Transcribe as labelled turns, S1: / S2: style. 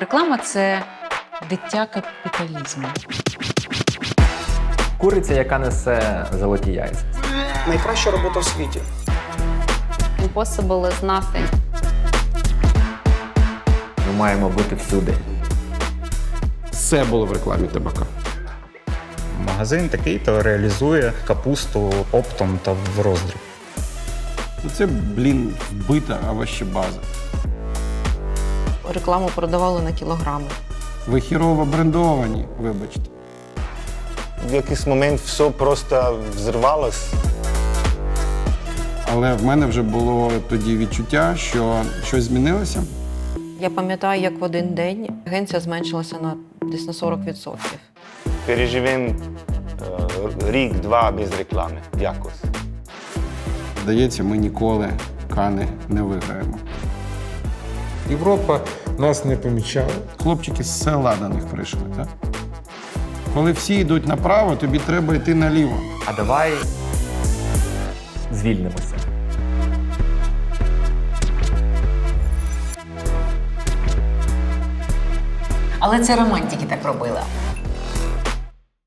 S1: Реклама це дитя капіталізму.
S2: Куриця, яка несе золоті яйця.
S3: Найкраща робота в світі.
S4: Impossible is nothing.
S2: Ми маємо бути всюди.
S5: Все було в рекламі табака.
S6: Магазин такий-то реалізує капусту оптом та в роздріб.
S5: Це, блін, вбита овощебаза.
S7: Рекламу продавали на кілограми.
S5: Ви хірово брендовані, вибачте.
S8: В якийсь момент все просто взривалось.
S5: Але в мене вже було тоді відчуття, що щось змінилося.
S7: Я пам'ятаю, як в один день агенція зменшилася на десь на 40%.
S8: Переживемо е, рік-два без реклами. Якось.
S5: Здається, ми ніколи кани не виграємо.
S9: Європа нас не помічала.
S5: Хлопчики з села до них прийшли, так? Коли всі йдуть направо, тобі треба йти наліво.
S2: А давай звільнимося.
S1: Але це романтики так робили.